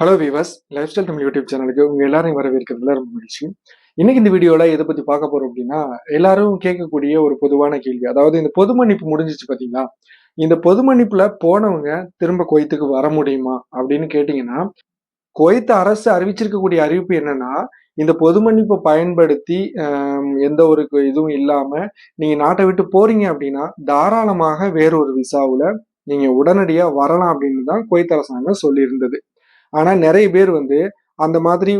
Hello viewers life style Tamil YouTube சேனலுக்கு உங்க எல்லாரையும் வரவேற்கிறதுல ரொம்ப மகிழ்ச்சி. இன்னைக்கு இந்த வீடியோல எதை பத்தி பார்க்க போறோம் அப்படின்னா எல்லாரும் கேட்கக்கூடிய ஒரு பொதுவான கேள்வி. அதாவது இந்த பொது மன்னிப்பு முடிஞ்சிச்சு பாத்தீங்களா? இந்த பொது மன்னிப்புல போனவங்க திரும்ப குவைத்துக்கு வர முடியுமா அப்படின்னு கேட்டீங்கன்னா குவைத் அரசு அறிவிச்சிருக்கக்கூடிய அறிவிப்பு என்னன்னா இந்த பொது மன்னிப்பை பயன்படுத்தி எந்த ஒரு இதுவும் இல்லாம நீங்க நாட்டை விட்டு போறீங்க அப்படின்னா தாராளமாக வேறொரு விசாவுல நீங்க உடனடியா வரலாம் அப்படின்னு தான் குவைத் அரசாங்கம் சொல்லியிருந்தது. ஆனால் நிறைய பேர் வந்து அந்த மாதிரி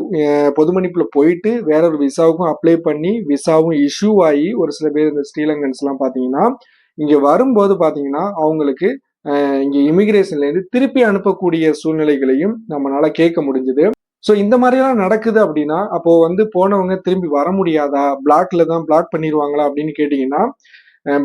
பொதுமணிப்பில் போயிட்டு வேற ஒரு விசாவுக்கும் அப்ளை பண்ணி விசாவும் இஷ்யூ ஆகி ஒரு சில பேர் இந்த ஸ்ரீலங்கன்ஸ்லாம் பார்த்தீங்கன்னா இங்கே வரும்போது பார்த்தீங்கன்னா அவங்களுக்கு இங்கே இமிகிரேஷன்லேருந்து திருப்பி அனுப்பக்கூடிய சூழ்நிலைகளையும் நம்மளால் கேட்க முடிஞ்சது. ஸோ இந்த மாதிரிலாம் நடக்குது அப்படின்னா அப்போ வந்து போனவங்க திரும்பி வர முடியாதா? பிளாக்ல தான் பிளாக் பண்ணிடுவாங்களா அப்படின்னு கேட்டிங்கன்னா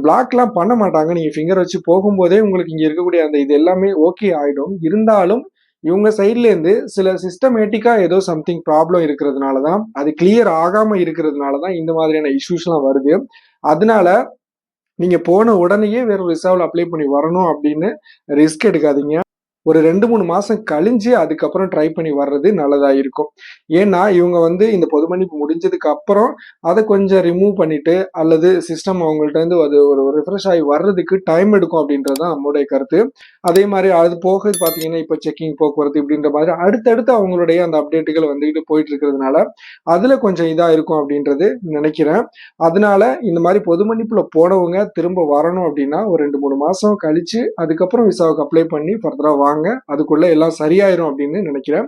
பிளாக்லாம் பண்ண மாட்டாங்க. நீங்கள் ஃபிங்கர் வச்சு போகும்போதே உங்களுக்கு இங்கே இருக்கக்கூடிய அந்த இது எல்லாமே ஓகே ஆகிடும் இருந்தாலும் இவங்க சைட்லேருந்து சில சிஸ்டமேட்டிக்காக ஏதோ சம்திங் ப்ராப்ளம் இருக்கிறதுனால தான் அது கிளியர் ஆகாமல் இருக்கிறதுனால தான் இந்த மாதிரியான இஷ்யூஸ்லாம் வருது. அதனால நீங்கள் போன உடனேயே வேற ஒரு விசாவில் அப்ளை பண்ணி வரணும் அப்படின்னு ரிஸ்க் எடுக்காதீங்க. ஒரு ரெண்டு மூணு மாசம் கழிஞ்சு அதுக்கப்புறம் ட்ரை பண்ணி வர்றது நல்லதா இருக்கும் ஏன்னா இவங்க வந்து இந்த பொது மன்னிப்பு முடிஞ்சதுக்கு அப்புறம் அதை கொஞ்சம் ரிமூவ் பண்ணிட்டு அல்லது சிஸ்டம் அவங்கள்ட்ட இருந்து அது ஒரு ரிஃப்ரெஷ் ஆகி வர்றதுக்கு டைம் எடுக்கும் அப்படின்றது தான் நம்மளுடைய கருத்து. அதே மாதிரி அது போக பாத்தீங்கன்னா இப்போ செக்கிங் போக்குவரத்து இப்படின்ற மாதிரி அடுத்தடுத்து அவங்களுடைய அந்த அப்டேட்டுகள் வந்துகிட்டு போயிட்டு இருக்கிறதுனால அதுல கொஞ்சம் இதா இருக்கும் அப்படின்றது நினைக்கிறேன். அதனால இந்த மாதிரி பொது மன்னிப்புல போனவங்க திரும்ப வரணும் அப்படின்னா ஒரு ரெண்டு மூணு மாசம் கழிச்சு அதுக்கப்புறம் விசாவுக்கு அப்ளை பண்ணி ஃபர்தரா வாங்க. அதுக்குள்ள எல்லாம் சரியாயிரும் அப்படின்னு நினைக்கிறேன்.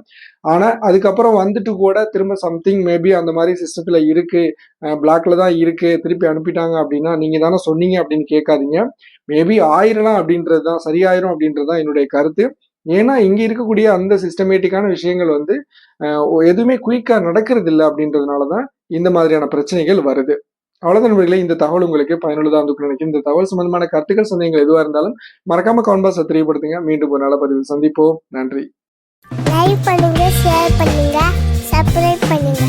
ஆனா அதுக்கப்புறம் வந்துட்டு கூட திரும்ப சம்திங் மேபி அந்த மாதிரி சிஸ்டத்துல இருக்கு. பிளாக்ல தான் இருக்கு. திருப்பி அனுப்பிட்டாங்க அப்படின்னா நீங்க தானே சொன்னீங்க அப்படின்னு கேட்காதீங்க. மேபி ஆயிரலாம் அப்படின்றது தான் சரியாயிரும் அப்படின்றது தான் என்னுடைய கருத்து. ஏன்னா இங்க இருக்கக்கூடிய அந்த சிஸ்டமேட்டிக்கான விஷயங்கள் வந்து எதுவுமே குயிக்கா நடக்கிறது இல்லை அப்படின்றதுனால தான் இந்த மாதிரியான பிரச்சனைகள் வருது. அவ்வளோதான் நண்பர்களே. இந்த தகவல் உங்களுக்கு பயனுள்ளதாக இருந்துக்கணும் நினைக்கும் இந்த தகவல் சம்பந்தமான கருத்துக்கள் சந்தேகங்கள் எதுவாக இருந்தாலும் மறக்காம கமெண்ட் தெரியப்படுத்துங்க. மீண்டும் ஒரு நல்ல பதிவில் சந்திப்போம். நன்றி. லைக் பண்ணுங்க ஷேர் பண்ணுங்க சப்ஸ்கிரைப் பண்ணுங்க.